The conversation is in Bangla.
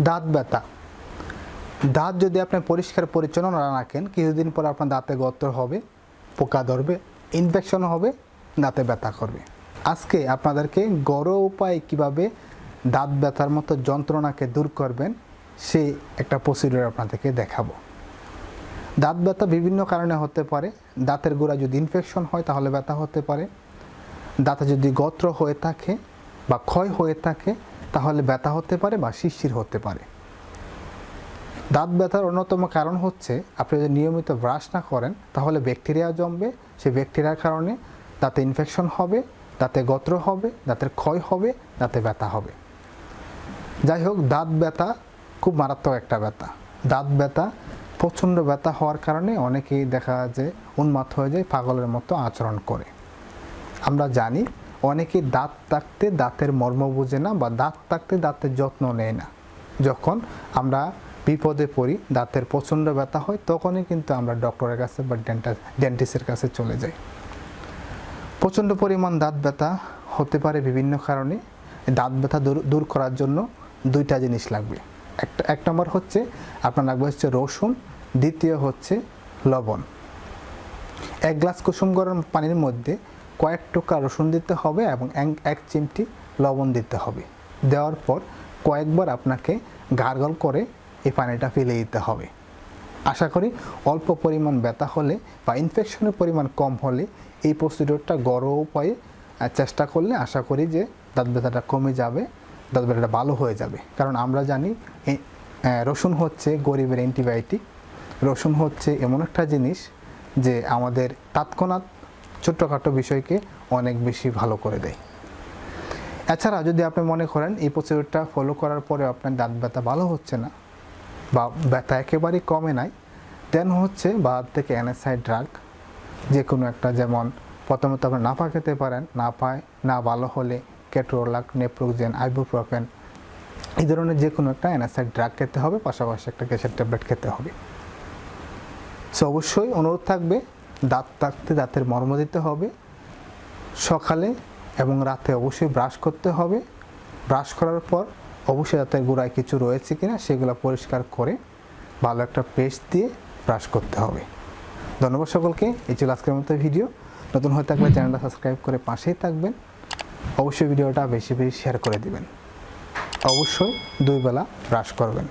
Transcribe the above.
দাঁত ব্যথা। দাঁত যদি আপনি পরিষ্কার পরিচ্ছন্ন না রাখেন, কিছুদিন পর আপনার দাঁতে গত্র হবে, পোকা ধরবে ইনফেকশন হবে, দাঁতে ব্যথা করবে। আজকে আপনাদেরকে গড় উপায় কীভাবে দাঁত ব্যথার মতো যন্ত্রণাকে দূর করবেন, সে একটা প্রসিডিওর আপনাদেরকে দেখাবো। দাঁত ব্যথা বিভিন্ন কারণে হতে পারে। দাঁতের গোড়া যদি ইনফেকশন হয়, তাহলে ব্যথা হতে পারে। দাঁতে যদি গত্র হয়ে থাকে বা ক্ষয় হয়ে থাকে তাহলে ব্যথা হতে পারে বা শিরশির হতে পারে। দাঁত ব্যথার অন্যতম কারণ হচ্ছে আপনি যদি নিয়মিত ব্রাশ না করেন, তাহলে ব্যাকটেরিয়া জমবে সেই ব্যাকটেরিয়ার কারণে দাঁতে ইনফেকশন হবে, দাঁতে গত্র হবে, দাঁতের ক্ষয় হবে, দাঁতে ব্যথা হবে। যাই হোক, দাঁত ব্যথা খুব মারাত্মক একটা ব্যথা। দাঁত ব্যথা, প্রচণ্ড ব্যথা হওয়ার কারণে অনেকেই দেখা যায় উন্মাদ হয়ে যায়, পাগলের মতো আচরণ করে। আমরা জানি অনেকেই দাঁত থাকতে দাঁতের মর্ম বুঝে না বা দাঁত থাকতে দাঁতের যত্ন নেয় না। যখন আমরা বিপদে পড়ি, দাঁতের প্রচণ্ড ব্যথা হয়, তখনই কিন্তু আমরা ডক্টরের কাছে বা ডেন্টা, ডেন্টিস্টের কাছে চলে যাই। প্রচণ্ড পরিমাণ দাঁত ব্যথা হতে পারে বিভিন্ন কারণে। দাঁত ব্যথা দূর দূর করার জন্য দুইটা জিনিস লাগবে। একটা, এক নম্বর হচ্ছে আপনার লাগবে হচ্ছে রসুন, দ্বিতীয় হচ্ছে লবণ। এক গ্লাস কুসুম গরম পানির মধ্যে কয়েক টোকা রসুন দিতে হবে এবং এক- চিমটি লবণ দিতে হবে। দেওয়ার পর কয়েকবার আপনাকে গার্গল করে এই পানিটা ফেলে দিতে হবে। আশা করি অল্প পরিমাণ ব্যথা হলে বা ইনফেকশনের পরিমাণ কম হলে এই প্রসিডিওরটা গড় উপায়ে চেষ্টা করলে আশা করি যে দাঁত ব্যথাটা কমে যাবে, দাঁত ব্যথাটা ভালো হয়ে যাবে। কারণ আমরা জানি রসুন হচ্ছে গরিবের অ্যান্টিবায়োটিক রসুন হচ্ছে এমন একটা জিনিস যে আমাদের তৎক্ষণাৎ ছোট্টখাটো বিষয়কে অনেক বেশি ভালো করে দেয়। এছাড়া যদি আপনি মনে করেন, এই প্রসিডিওরটা ফলো করার পরে আপনার দাঁত ব্যথা ভালো হচ্ছে না বা ব্যথা একেবারেই কমে নাই দেন হচ্ছে বাদ থেকে এনএসআই ড্রাগ যে কোনো একটা যেমন প্রথমত আপনি নাপা খেতে পারেন না পায় না ভালো হলে কেট্রোলাক নেপ্রোজেন আইবুপ্রোফেন, এই ধরনের যে কোনো একটা এনএসআই ড্রাগ খেতে হবে, পাশাপাশি একটা গ্যাসের ট্যাবলেট খেতে হবে। সো অবশ্যই অনুরোধ থাকবে দাঁত থাকতে দাঁতের মর্ম দিতে হবে। সকালে এবং রাতে অবশ্যই ব্রাশ করতে হবে। ব্রাশ করার পর অবশ্যই দাঁতের গোড়ায় কিছু রয়েছে কিনা সেগুলো পরিষ্কার করে ভালো একটা পেস্ট দিয়ে ব্রাশ করতে হবে। ধন্যবাদ সকলকে। এই ছিল আজকের মতো ভিডিও। নতুন হয়ে থাকলে চ্যানেলটা সাবস্ক্রাইব করে পাশেই থাকবেন। অবশ্যই ভিডিওটা বেশি বেশি শেয়ার করে দিবেন। অবশ্যই দুই বেলা ব্রাশ করবেন।